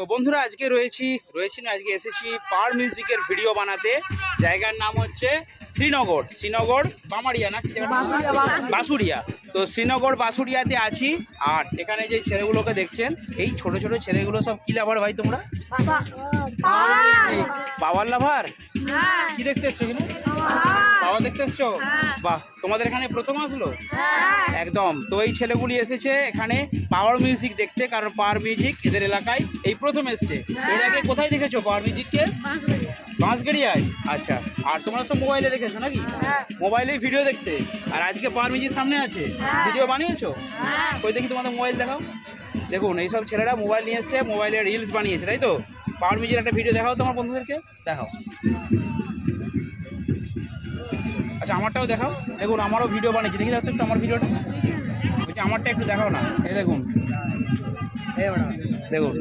তো বন্ধুরা আজকে রয়েছি রয়েছি না আজকে এসেছি পার মিউজিকের ভিডিও বানাতে। জায়গার নাম হচ্ছে শ্রীনগর শ্রীনগর বামারিয়া না বাসুরিয়া তো শ্রীনগর বাসুরিয়াতে আছি আর এখানে যে ছেলেগুলোকে দেখছেন এই ছোট ছোট ছেলেগুলো সব কি লাভার ভাই তোমরা? বাবার লাভার? কি দেখতে এসছো বাবা দেখতে এসছো? বাহ তোমাদের এখানে প্রথম আসলো? একদম। তো এই ছেলেগুলি এসেছে এখানে পাওয়ার মিউজিক দেখতে কারণ পাওয়ার মিউজিক এদের এলাকায় এই প্রথম এসছে। এর আগে কোথায় দেখেছ পাওয়ার মিউজিককে বাঁশগড়িয়ায়? আচ্ছা। আর তোমরা সব মোবাইলে দেখেছ নাকি? মোবাইলেই ভিডিও দেখতে। আর আজকে পাওয়ার মিউজিক সামনে আছে। ভিডিও বানিয়েছো? ওই দেখি তোমাদের মোবাইল দেখাও। দেখুন এইসব ছেলেরা মোবাইল নিয়ে এসছে মোবাইলে রিলস বানিয়েছে তাই তো? পাওয়ার মিউজিকের একটা ভিডিও দেখাও তোমার বন্ধুদেরকে। দেখাও। আচ্ছা আমারটাও দেখাও। দেখুন আমারও ভিডিও বানিয়েছি। দেখি তো একটু আমার ভিডিওটা বলছি আমারটা একটু দেখাও না। এই দেখুন। দেখুন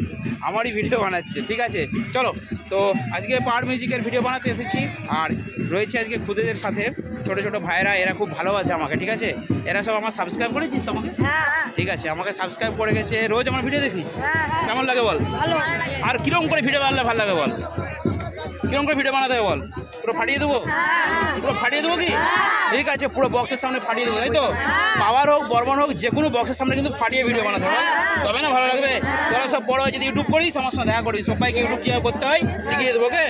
আমারই ভিডিও বানাচ্ছে ঠিক আছে? চলো তো আজকে পাওয়ার মিউজিকের ভিডিও বানাতে এসেছি। আর রয়েছে আজকে খুদেদের সাথে। ছোট ছোট ভাইয়েরা এরা খুব ভালোবাসে আমাকে ঠিক আছে? এরা সব আমার সাবস্ক্রাইব করেছিস তোমাকে? ঠিক আছে আমাকে সাবস্ক্রাইব করে গেছে। রোজ আমার ভিডিও দেখি? কেমন লাগে বল? আর কীরকম করে ভিডিও বানালে ভালো লাগে বল? কীরকম করে ভিডিও বানাতে হবে বল? পুরো ফাটিয়ে দেবো? পুরো ফাটিয়ে দেবো কি? ঠিক আছে, পুরো বক্সের সামনে ফাটিয়ে দেবো, তাই তো? পাওয়ার হোক, বর্মন হোক, যে কোনো বক্সের সামনে কিন্তু ফাটিয়ে ভিডিও বানাতে হবে। তবে না, ভালো লাগবে? তোরা সব বড় যদি ইউটিউব করিস, আমার সঙ্গে দেখা করিস। সবাইকে ইউটিউব কীভাবে করতে হয়, শিখিয়ে দেবো, ওকে?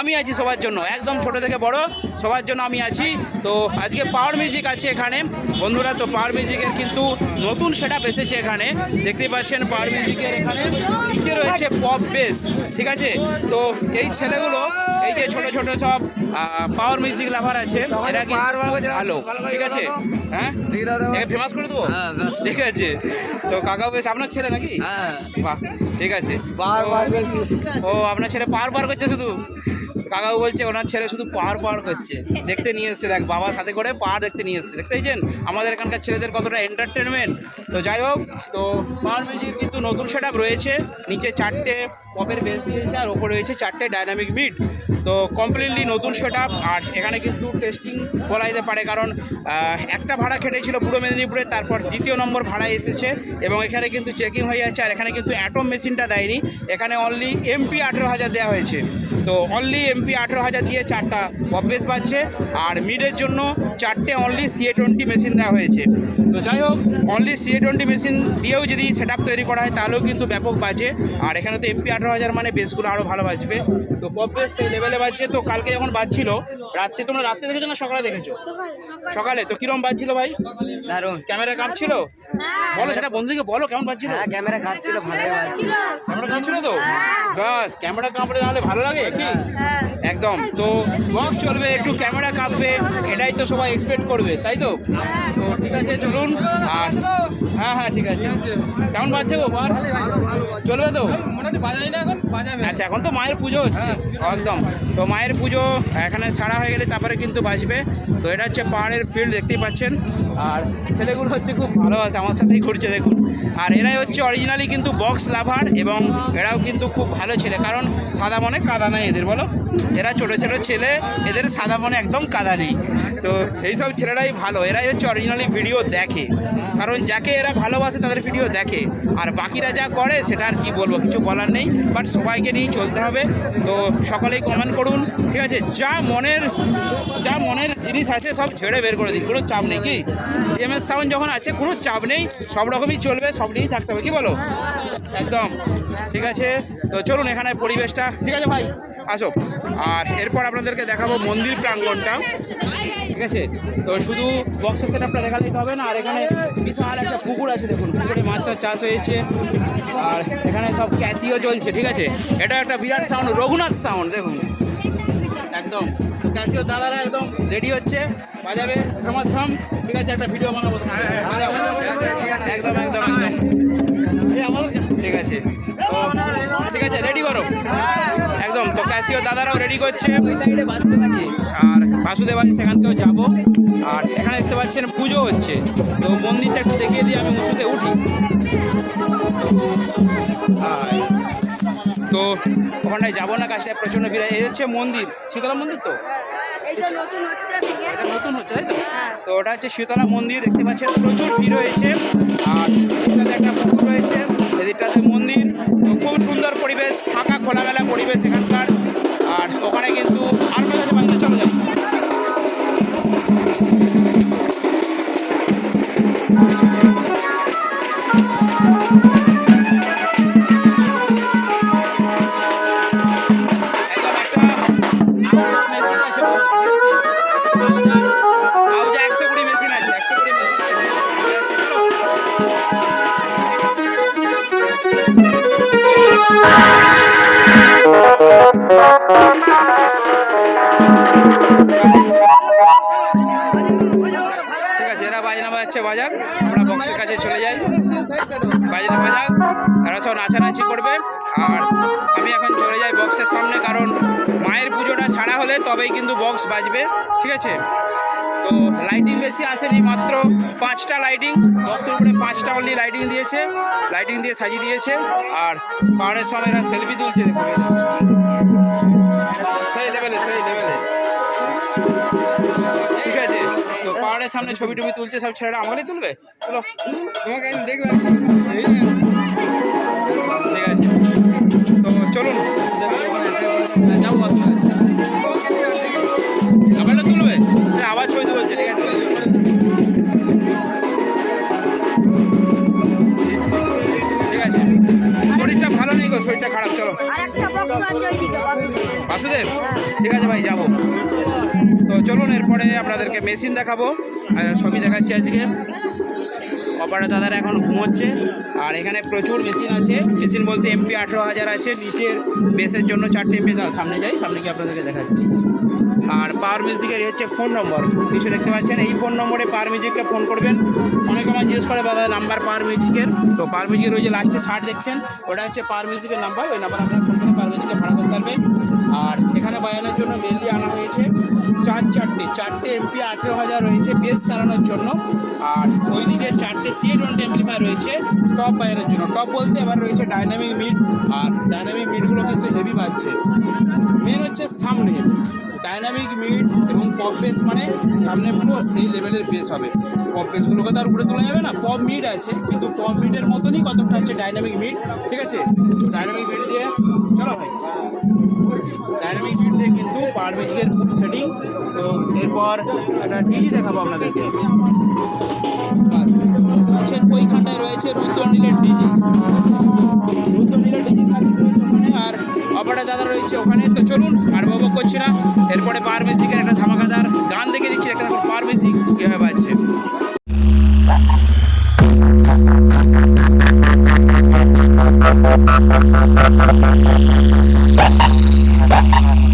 আমি আছি সবার জন্য, একদম ছোট থেকে বড়, সবার জন্য আমি আছি। তো আজকে পাওয়ার মিউজিক আছে এখানে। বন্ধুরা, তো পাওয়ার মিউজিকের কিন্তু নতুন সেট এসেছে এখানে। দেখতে পাচ্ছেন পাওয়ার মিউজিকের এখানে নিচে রয়েছে পপ বেস ঠিক আছে? তো এই ছেলেগুলো এই যে ছোট ছোট সব পাওয়ার মিউজিক লাভার আছে এরা কি ভালো ঠিক আছে? হ্যাঁ? ফেমাস করে দেবো? হ্যাঁ, ঠিক আছে। তো কাকা বেশ আপনার ছেলে নাকি? হ্যাঁ। বাহ ঠিক আছে। ও আপনার ছেলে পার পার করছে শুধু? কাকাও বলছে, ওনার ছেলে শুধু পাহাড় পাহাড় করছে দেখতে নিয়ে এসছে, দেখ বাবার সাথে করে পাহাড় দেখতে নিয়ে এসছে। দেখতে পেয়েছেন? আমাদের এখানকার ছেলেদের কতটা এন্টারটেনমেন্ট তো যাই হোক, তো পাহাড় মিউজিক কিন্তু নতুন সেট রয়েছে। নিচে চারটে পপের বেস দিয়েছে, আর ওপরে রয়েছে চারটে ডাইনামিক বিট তো কমপ্লিটলি নতুন সেট আর এখানে কিন্তু টেস্টিং বলা যেতে পারে, কারণ একটা ভাড়া কেটেছিল পূর্ব মেদিনীপুরে, তারপর দ্বিতীয় নম্বর ভাড়া এসেছে, এবং এখানে কিন্তু চেকিং হয়ে যাচ্ছে, আর এখানে কিন্তু অ্যাটম মেশিনটা দেয়নি। এখানে অনলি এমপি আঠেরো হাজার দেওয়া হয়েছে। তো অনলি এমপি আঠেরো হাজার দিয়ে চারটা অভ্যেস পাচ্ছে আর মিডের জন্য চারটে অনলি সিএ টোয়েন্টি মেশিন দেওয়া হয়েছে। তো যাই হোক অনলি সিএ টোয়েন্টি মেশিন দিয়েও যদি সেট তৈরি করা হয় তাহলেও কিন্তু ব্যাপক বাজে। আর এখানে তো এমপি আঠেরো হাজার মানে বেসগুলো আরও ভালো বাজবে। তো পপ বেস সেই লেভেলে বাজছে। তো কালকে যখন বাজছিল রাত্রে তোমরা রাত্রে দেখেছ না সকালে দেখেছ? সকালে। তো কিরম বাজছিল ভাই? দারুণ। ক্যামেরা কাঁপছিল? বলো সেটা বন্ধুকে বলো কেমন বাজছিল? হ্যাঁ ক্যামেরা কাঁপছিল ভালো বাজছিল। ক্যামেরা কাঁপছিল। তো? বাস ক্যামেরা কাঁপলে তাহলে ভালো লাগে? Okay. একদম। তো বক্স চলবে, একটু ক্যামেরা কাঁপবে, এটাই তো সবাই এক্সপেক্ট করবে, তাই তো? তো ঠিক আছে, চলুন। আর হ্যাঁ হ্যাঁ ঠিক আছে। কেমন বাজছে গো বার চলবে তো? আচ্ছা এখন তো মায়ের পুজো হচ্ছে। একদম। তো মায়ের পুজো এখানে সারা হয়ে গেলে তারপরে কিন্তু বাজবে তো এটা হচ্ছে পাহাড়ের ফিল্ড দেখতেই পাচ্ছেন। আর ছেলেগুলো হচ্ছে খুব ভালো আছে আমার সাথেই ঘুরছে, দেখুন। আর এরাই হচ্ছে অরিজিনালি কিন্তু বক্স লাভার এবং এরাও কিন্তু খুব ভালো ছেলে, কারণ সাদা মনে কাদা নাই এদের, বলো? এরা ছোটো ছোটো ছেলে, এদের সাদা মনে একদম কাদা নেই। তো এইসব ছেলেরাই ভালো, এরাই হচ্ছে অরিজিনালি ভিডিও দেখে। কারণ যাকে এরা ভালোবাসে, তাদের ভিডিও দেখে। আর বাকিরা যা করে, সেটা আর কি বলব, কিছু বলার নেই। বাট সবাইকে নিয়েই চলতে হবে। তো সকলেই কমেন্ট করুন, ঠিক আছে? যা মনের যা মনের জিনিস আছে, সব ছেড়ে বের করে দিন, কোনো চাপ নেই কি? এম এস সাউন্ড যখন আছে, কোনো চাপ নেই। সব রকমই চলবে, সব নিয়েই থাকতে হবে, কি বলো? একদম, ঠিক আছে? তো চলুন এখানে পরিবেশটা, ঠিক আছে ভাই? আসো। আর এরপর আপনাদেরকে দেখাবো মন্দির প্রাঙ্গণটা ঠিক আছে? তো শুধু বক্সের সেট আপটা দেখালেই তো হবে না, আর এখানে বিশাল একটা পুকুর আছে দেখুন, পুকুরে মাছ চাষ হয়েছে, আর এখানে সব ক্যাসিও চলছে, ঠিক আছে? এটা একটা বিরাট সাউন্ড রঘুনাথ সাউন্ড দেখুন। একদম। ক্যাসিও দাদারা একদম রেডি হচ্ছে, বাজাবে থাম ঠিক আছে? একটা ভিডিও বানাবো একদম একদম একদম। ঠিক আছে? তো ঠিক আছে রেডি করো। একদম দাদারাও রেডি করছে। আর বাসুদেব আছে সেখান থেকেও যাব। আর এখানে দেখতে পাচ্ছেন পুজো হচ্ছে। তো মন্দিরটা একটু দেখিয়ে দিয়ে আমি উঁচুতে উঠি। তো ওখানটায় যাব না কাছে প্রচণ্ড ভিড়। এই হচ্ছে মন্দির শীতলা মন্দির তো? নতুন হচ্ছে। এটা নতুন হচ্ছে তাই তো? হ্যাঁ। তো ওটা হচ্ছে শীতলা মন্দির দেখতে পাচ্ছেন প্রচুর ভিড় হয়েছে আর একটা পুকুর রয়েছে এদিকটাতে মন্দির। তো খুব সুন্দর পরিবেশ ফাঁকা খোলামেলা পরিবেশ আর ওখানে কিন্তু আর পারি না চলো যাই একদম একটা ঠিক আছে, এরা বাজনা বাজাচ্ছে, বাজাক। আমরা বক্সের কাছে চলে যাই। বাজনা বাজাক, এরা সব নাচানাচি করবে। আর আমি এখন চলে যাই বক্সের সামনে, কারণ মায়ের পুজোটা ছাড়া হলে তবেই কিন্তু বক্স বাজবে, ঠিক আছে? তো লাইটিং বেশি আসেনি, মাত্র পাঁচটা লাইটিং বক্সের উপরে পাঁচটা অনলি লাইটিং দিয়েছে লাইটিং দিয়ে সাজিয়ে দিয়েছে। আর পাহাড়ের সময় এরা সেলফি তুলছে, দেখো। এই দেখো। সেই লেভেলে সেই লেভেলে ঠিক আছে তো পাহাড়ের সামনে ছবি টবি তুলছে সব ছেলেরা আমাকে তুলবে? চলো। তোমাকে আমি দেখবে। ঠিক আছে। তো চলুন। যাব হ্যাঁ, ঠিক আছে। ঠিক আছে। শরীরটা ভালো নেই গো শরীরটা খারাপ চলো। বাসুদেব। ঠিক আছে ভাই, যাব। তো চলুন, এরপরে আপনাদেরকে মেশিন দেখাবো। আর সবই দেখাচ্ছি আজকে। অপারেটর দাদারা এখন ঘুমোচ্ছে। আর এখানে প্রচুর মেশিন আছে। মেশিন বলতে এমপি আঠেরো হাজার আছে। নিচের বেসের জন্য চারটে এমপি সামনে যাই, সামনে গিয়ে আপনাদেরকে দেখাচ্ছি। আর পাওয়ার মিউজিকের হচ্ছে ফোন নম্বর কিছু দেখতে পাচ্ছেন? এই ফোন নম্বরে পাওয়ার মিউজিককে ফোন করবেন। অনেক আমার জিজ্ঞেস করে বাবা নাম্বার পাওয়ার মিউজিকের তো পাওয়ার মিউজিকের ওই যে লাস্টে শার্ট দেখছেন, ওটা হচ্ছে পাওয়ার মিউজিকের নাম্বার ওই নাম্বার আপনার ফোন পাওয়ার মিউজিকে ভাড়া করতে পারবেন। আর এখানে বাজানোর জন্য মেনলি আনা হয়েছে চার চারটে চারটে এমপি আঠেরো হাজার রয়েছে বেস চালানোর জন্য। আর ওইদিকে চারটে সি টোয়েন্টি এমপ্লিফায়ার রয়েছে টপ বাজানোর জন্য। টপ বলতে এবার রয়েছে ডাইনামিক মিড আর ডাইনামিক মিডগুলো কিন্তু হেভি বাজছে। মেন হচ্ছে সামনে। ডাইনামিক মিড এবং পপ বেস মানে সামনে পুরো সেই লেভেলের বেস হবে। পপ বেসগুলোকে তো আর উপরে তোলা যাবে না। পপ মিড আছে, কিন্তু পপ মিডের মতনই কতটা হচ্ছে ডাইনামিক মিড ঠিক আছে? ডাইনামিক মিড দিয়ে চলো ভাই। ডাইনামিক মিড দিয়ে কিন্তু পার মিউজিকের সেটিং তো এরপর একটা ডিজি দেখাবো আপনাদেরকে। আচ্ছা ওইখানটায় রয়েছে রুদ্রনীলের ডিজি রুদ্রনীলের ডিজি সার্ভিস রয়েছে আর অপারেটার দাদা রয়েছে ওখানে। তো চলুন, আর বাবা করছি না। এরপরে পার একটা ধামাকাদার গান দেখে দিচ্ছি। একটা পার মিউজিক কীভাবে বাজছে Thank